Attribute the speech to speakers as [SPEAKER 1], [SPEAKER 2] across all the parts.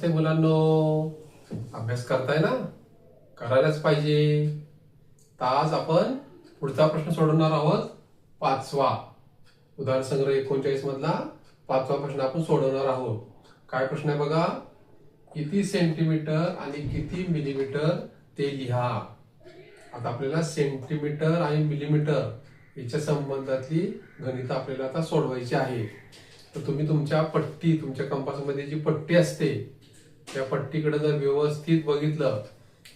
[SPEAKER 1] नमस्ते मुलांनो. अभ्यास करताय ना? करायलाच पाहिजे. तर आज आपण पुढचा प्रश्न सोडवणार आहोत. पाचवा. उदाहरण संग्रह एकोणचाळीस मधला पाचवा प्रश्न आपण सोडवणार आहोत. काय प्रश्न आहे बघा? किती सेंटीमीटर आणि किती मिलीमीटर ते लिहा. आता आपल्याला सेंटीमीटर आणि मिलीमीटर याच्या संबंधातली गणित आपल्याला आता सोडवायची आहे तर तुम्ही तुमच्या पट्टी तुमच्या कंपासमध्ये जी पट्टी असते त्या पट्टीकडे जर व्यवस्थित बघितलं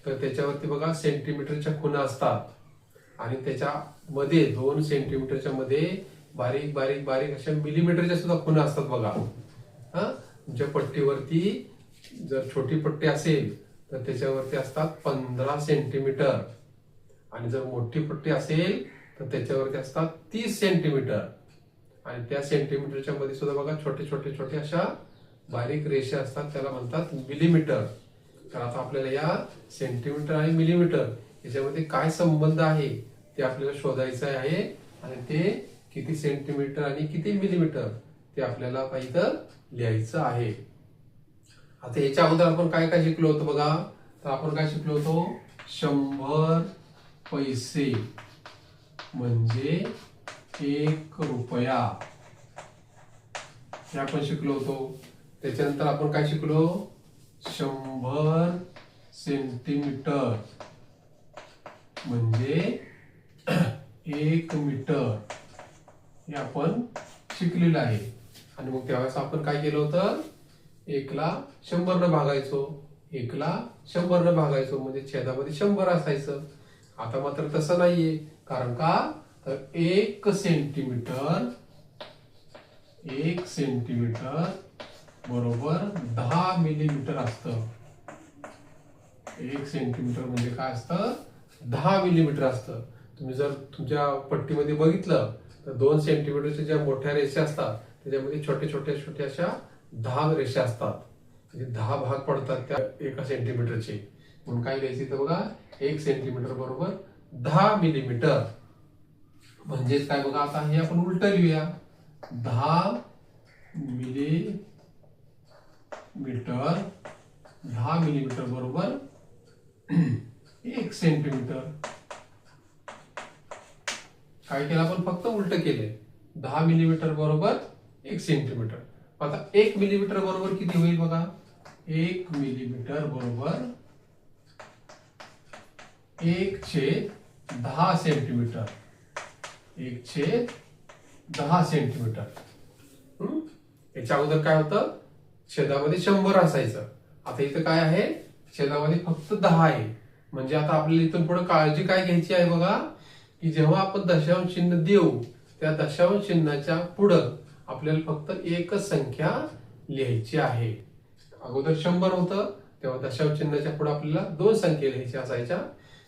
[SPEAKER 1] तर त्याच्यावरती बघा सेंटीमीटरच्या खुणा असतात. आणि त्याच्यामध्ये दोन सेंटीमीटरच्या मध्ये बारीक बारीक बारीक अशा मिलीमीटरच्या सुद्धा खुणा असतात बघा. हा? तुमच्या पट्टीवरती जर छोटी पट्टी असेल तर त्याच्यावरती असतात पंधरा सेंटीमीटर आणि जर मोठी पट्टी असेल तर त्याच्यावरती असतात तीस सेंटीमीटर आणि त्या सेंटीमीटरच्या मध्ये सुद्धा बघा छोटे छोटे छोटे अशा बारीक रेषा असतात त्याला म्हणतात मिलीमीटर तर आता आपल्याला या सेंटीमीटर आणि मिलीमीटर याच्यामध्ये काय संबंध आहे ते आपल्याला शोधायचं आहे. आणि ते किती सेंटीमीटर आणि किती मिलीमीटर ते आपल्याला आता इथं लिहायचं आहे. आता याच्या अगोदर आपण काय काय शिकलो होतो बघा? तर आपण काय शिकलो होतो? शंभर पैसे. म्हणजे एक रुपया. हे आपण शिकलो होतो. त्याच्यानंतर आपण काय शिकलो? शंभर सेंटीमीटर. म्हणजे एक मीटर. हे आपण शिकलेलं आहे. आणि मग त्यावेळेस आपण काय केलं होतं? एकला शंभरनं भागायचो. एकला शंभरनं भागायचो. म्हणजे छेदामध्ये शंभर असायचं. आता मात्र तसं नाहीये. कारण का? तर एक सेंटीमीटर. एक सेंटीमीटर बरोबर दहा मिलीमीटर असतं. एक सेंटीमीटर म्हणजे काय असतं? दहा मिलीमीटर असतं. तुम्ही जर तुमच्या पट्टीमध्ये बघितलं तर दोन सेंटीमीटरच्या ज्या मोठ्या रेषा असतात त्याच्यामध्ये छोटे छोटे छोट्या अशा दहा रेषा असतात. म्हणजे दहा भाग पडतात त्या एका सेंटीमीटरचे म्हणून काय लिहायचे तर बघा? एक सेंटीमीटर बरोबर दहा मिलीमीटर म्हणजेच काय बघा? आता हे आपण उलट लिहूया. दहा मिली मीटर दहा मिलीमीटर बरोबर एक सेंटीमीटर. काय केलं आपण? फक्त उलट केले दहा मिलीमीटर बरोबर एक सेंटीमीटर. आता एक मिलीमीटर बरोबर किती होईल बघा? एक मिलीमीटर बरोबर एक छेद दहा सेंटीमीटर. एक छेद दहा सेंटीमीटर. हम्म? याच्या अगोदर काय होतं? छेदामध्ये शंभर असायचं. आता इथं काय आहे? छेदामध्ये फक्त दहा आहे. म्हणजे आता आपल्याला इथून पुढे काळजी काय घ्यायची आहे बघा? की जेव्हा आपण दशांश चिन्ह देऊ त्या दशांश चिन्हाच्या पुढं आपल्याला फक्त एकच संख्या लिहायची आहे. अगोदर शंभर होतं तेव्हा दशांश चिन्हाच्या पुढे आपल्याला दोन संख्या लिहायच्या असायच्या.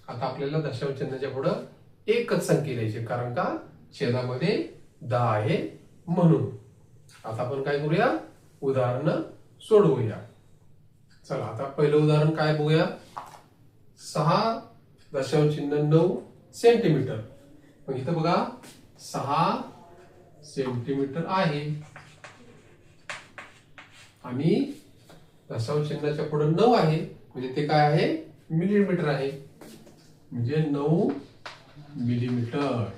[SPEAKER 1] आता आपल्याला दशांश चिन्हाच्या पुढं एकच संख्या लिहायची कारण का? छेदामध्ये दहा आहे म्हणून. आता आपण काय करूया? उदाहरणं सोडवूया. चला आता पहिलं उदाहरण काय बघूया? सहा दशांश चिन्ह नऊ सेंटीमीटर. मग इथं बघा सहा सेंटीमीटर आहे. आणि दशांश चिन्हाच्या पुढे नऊ आहे. म्हणजे ते काय आहे? मिलीमीटर आहे. म्हणजे नऊ मिलीमीटर.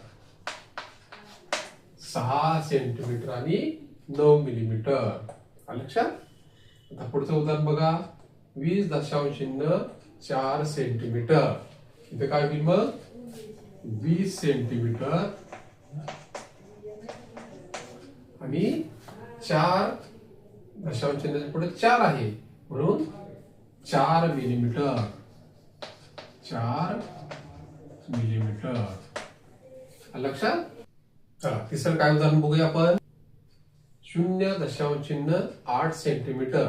[SPEAKER 1] सहा सेंटीमीटर आणि नऊ मिलीमीटर. लक्षात? पुढचं उदाहरण बघा. वीस दशांश चिन्ह चार सेंटीमीटर. इथे काय होईल मग? वीस सेंटीमीटर. आणि चार दशांश पुढे चार आहे. म्हणून चार मिलीमीटर. चार मिलीमीटर. लक्षात? चला तिसरं काय उदाहरण बघूया आपण? शून्य दशांश चिन्ह आठ सेंटीमीटर.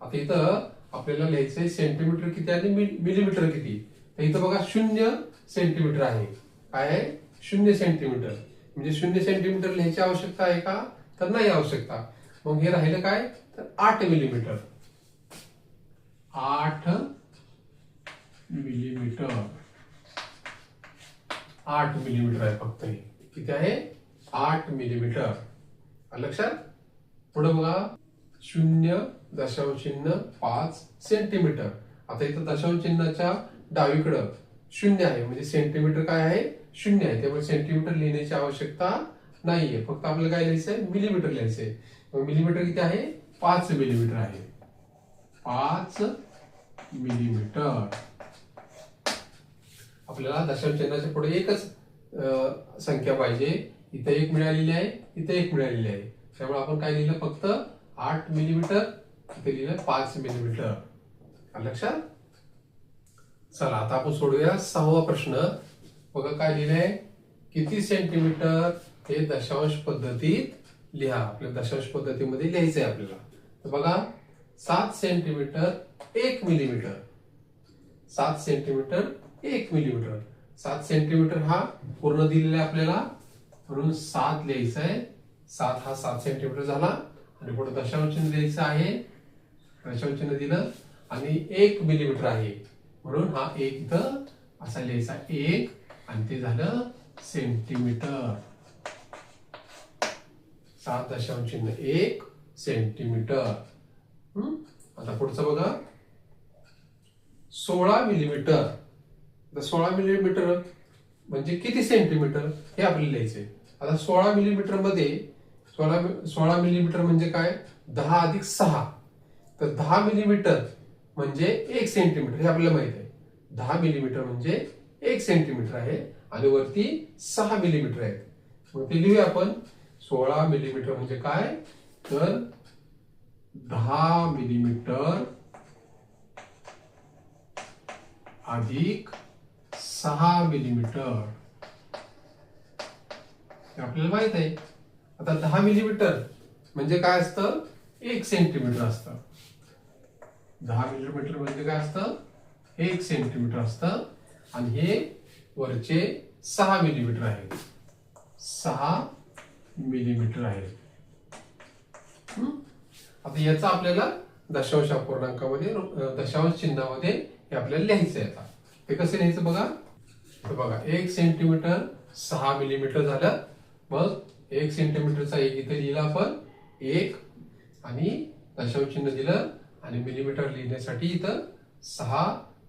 [SPEAKER 1] आता इथं आपल्याला लिहायचंय सेंटीमीटर किती आणि मिलीमीटर किती? तर इथं बघा शून्य सेंटीमीटर आहे. काय आहे? शून्य सेंटीमीटर. म्हणजे शून्य सेंटीमीटर लिहायची आवश्यकता आहे का? तर नाही आवश्यकता. मग हे राहिलं काय? तर आठ मिलीमीटर. आठ मिलीमीटर. आठ मिलीमीटर आहे फक्त हे. किती आहे? आठ मिलीमीटर. लक्षात? पुढे बघा. शून्य दशांश चिन्ह पाच सेंटीमीटर आता इथं दशांश चिन्हाच्या डावीकडं शून्य आहे. म्हणजे सेंटीमीटर काय आहे? शून्य आहे. त्यामुळे सेंटीमीटर लिहिण्याची आवश्यकता नाहीये. फक्त आपल्याला काय लिहायचं आहे मिलीमीटर लिहायचं आहे मिलीमीटर किती आहे? पाच मिलीमीटर आहे. पाच मिलीमीटर आपल्याला दशांश चिन्हाच्या पुढे एकच संख्या पाहिजे. इथं एक मिळालेली आहे. इथं एक मिळालेली आहे. त्यामुळे आपण काय लिहिलं? फक्त आठ मिलीमीटर इथे लिहिलं पाच मिलीमीटर. लक्षात? चला आता आपण सोडूया सहावा प्रश्न. बघा काय लिहिलंय? किती सेंटीमीटर हे दशांश पद्धतीत लिहा. आपल्या दशांश पद्धतीमध्ये लिहायचं आहे आपल्याला. तर बघा सात सेंटीमीटर एक मिलीमीटर. सात सेंटीमीटर एक मिलीमीटर. सात सेंटीमीटर हा पूर्ण दिलेला आहे आपल्याला. म्हणून सात लिहायचं आहे सात हा सात सेंटीमीटर झाला. आणि पुढे दशांश चिन्ह द्यायचं आहे. दशांश चिन्ह दिलं. आणि एक मिलीमीटर आहे. म्हणून हा एक इथं असा लिहायचा एक. आणि ते झालं सेंटीमीटर सात दशांश एक सेंटीमीटर हम्म? आता पुढचं बघा. सोळा मिलीमीटर सोळा मिलीमीटर म्हणजे किती सेंटीमीटर हे आपल्याला लिहायचंय. आता सोळा मिलीमीटरमध्ये सोळा सोळा मिलीमीटर म्हणजे काय? दहा अधिक सहा. तर दहा मिलीमीटर म्हणजे एक सेंटीमीटर हे आपल्याला माहीत आहे. दहा मिलीमीटर म्हणजे एक सेंटीमीटर आहे आणि वरती सहा मिलीमीटर आहेत. मग ते लिहूया आपण. सोळा मिलीमीटर म्हणजे काय? तर दहा मिलीमीटर अधिक सहा मिलीमीटर. हे आपल्याला माहीत आहे. आता दहा मिलीमीटर म्हणजे काय असतं? एक सेंटीमीटर असतं. दहा मिलीमीटर म्हणजे काय असतं? एक सेंटीमीटर असतं. आणि हे वरचे सहा मिलीमीटर आहे सहा मिलीमीटर आहे हम्म? आता याचा आपल्याला दशांश अपूर्णांकामध्ये दशांश चिन्हामध्ये हे आपल्याला लिहायचं आहे आता. ते कसं लिहायचं बघा? तर बघा एक सेंटीमीटर सहा मिलीमीटर झालं. मग एक सेंटीमीटरचा एक इथे लिहिला आपण एक आणि दशांश चिन्ह दिलं आणि मिलीमीटर लिहिण्यासाठी इथं सहा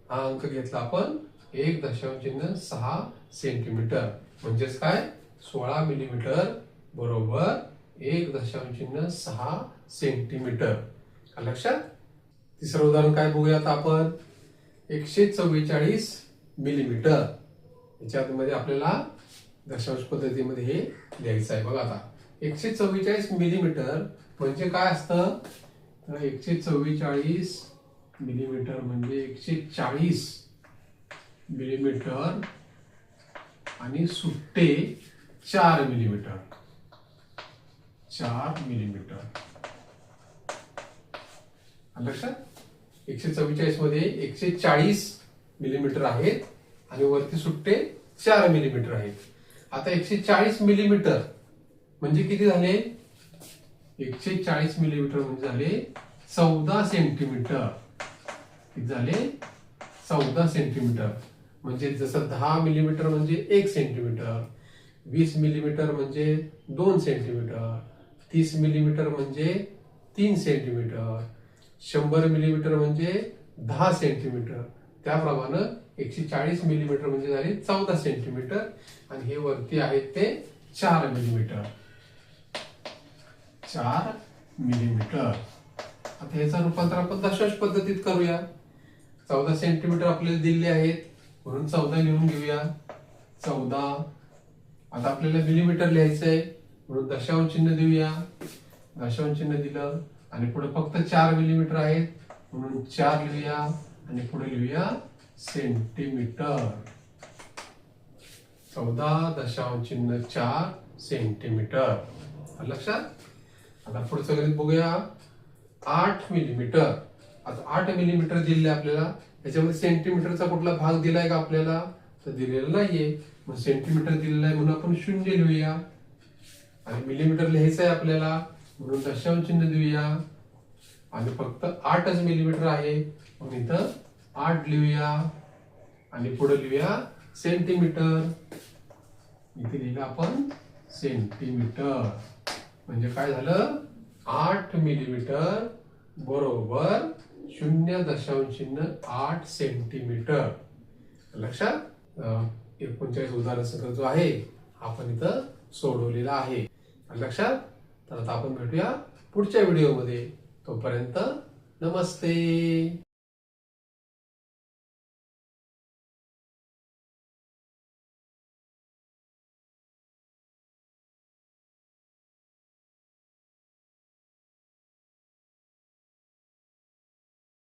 [SPEAKER 1] हा अंक घेतला आपण. एक दशांश चिन्ह सहा सेंटीमीटर म्हणजेच काय? सोळा मिलीमीटर बरोबर. एक दशांश चिन्ह सहा सेंटीमीटर लक्षात? तिसरं उदाहरण काय बघूयात आपण? एकशे चव्वेचाळीस मिलीमीटर याच्यामध्ये आपल्याला दशांश पद्धतीमध्ये हे लिहायचं आहे. बघा आता एकशे चव्वेचाळीस मिलीमीटर म्हणजे काय असतं? तर एकशे चव्वेचाळीस मिलीमीटर म्हणजे एकशे चाळीस मिलीमीटर आणि सुट्टे चार मिलीमीटर चार मिलीमीटर लक्षात? एकशे चव्वेचाळीसमध्ये एकशे चाळीस मिलीमीटर आहेत आणि वरती सुट्टे चार मिलीमीटर आहेत. आता एकशे चाळीस मिलीमीटर म्हणजे किती झाले? एकशे चाळीस मिलीमीटर म्हणजे झाले चौदा सेंटीमीटर. किती झाले? चौदा सेंटीमीटर. म्हणजे जसं दहा मिलीमीटर म्हणजे एक सेंटीमीटर वीस मिलीमीटर म्हणजे दोन सेंटीमीटर तीस मिलीमीटर म्हणजे तीन सेंटीमीटर शंभर मिलीमीटर म्हणजे दहा सेंटीमीटर. त्याप्रमाणे एकशे चाळीस मिलीमीटर म्हणजे झाले चौदा सेंटीमीटर. आणि हे वरती आहेत ते चार मिलीमीटर. चार मिलीमीटर. आता याचं रूपांतर आपण दशांश पद्धतीत करूया. चौदा सेंटीमीटर आपल्याला दिले आहेत. म्हणून चौदा लिहून घेऊया. चौदा. आता आपल्याला मिलीमीटर लिहायचं आहे म्हणून दशांश चिन्ह देऊया. दशांश चिन्ह दिलं. आणि पुढे फक्त चार मिलीमीटर आहेत. म्हणून चार लिहूया. आणि पुढे लिहूया सेंटीमीटर. चौदा दशांश चिन्ह चार सेंटीमीटर. लक्षात? आता पुढचं गणित बघूया. आठ मिलीमीटर. आता आठ मिलीमीटर दिले आपल्याला. याच्यामध्ये सेंटीमीटरचा कुठला भाग दिलाय का आपल्याला? तर दिलेला नाहीये. मग सेंटीमीटर दिलेला आहे म्हणून आपण शून्य लिहूया. आणि मिलीमीटर लिहायचं आहे आपल्याला. म्हणून दशांश चिन्ह देऊया. आणि फक्त आठच मिलीमीटर आहे. मग इथं आठ लिहूया आणि पुढे लिहूया सेंटीमीटर इथे लिहिलं आपण सेंटीमीटर म्हणजे काय झालं? आठ मिलीमीटर बरोबर शून्य दशांश चिन्ह आठ सेंटीमीटर लक्षात? एकोणचाळीस उदाहरण सगळं जो आहे आपण इथं सोडवलेला आहे. लक्षात? तर आता आपण भेटूया पुढच्या व्हिडिओमध्ये तोपर्यंत नमस्ते.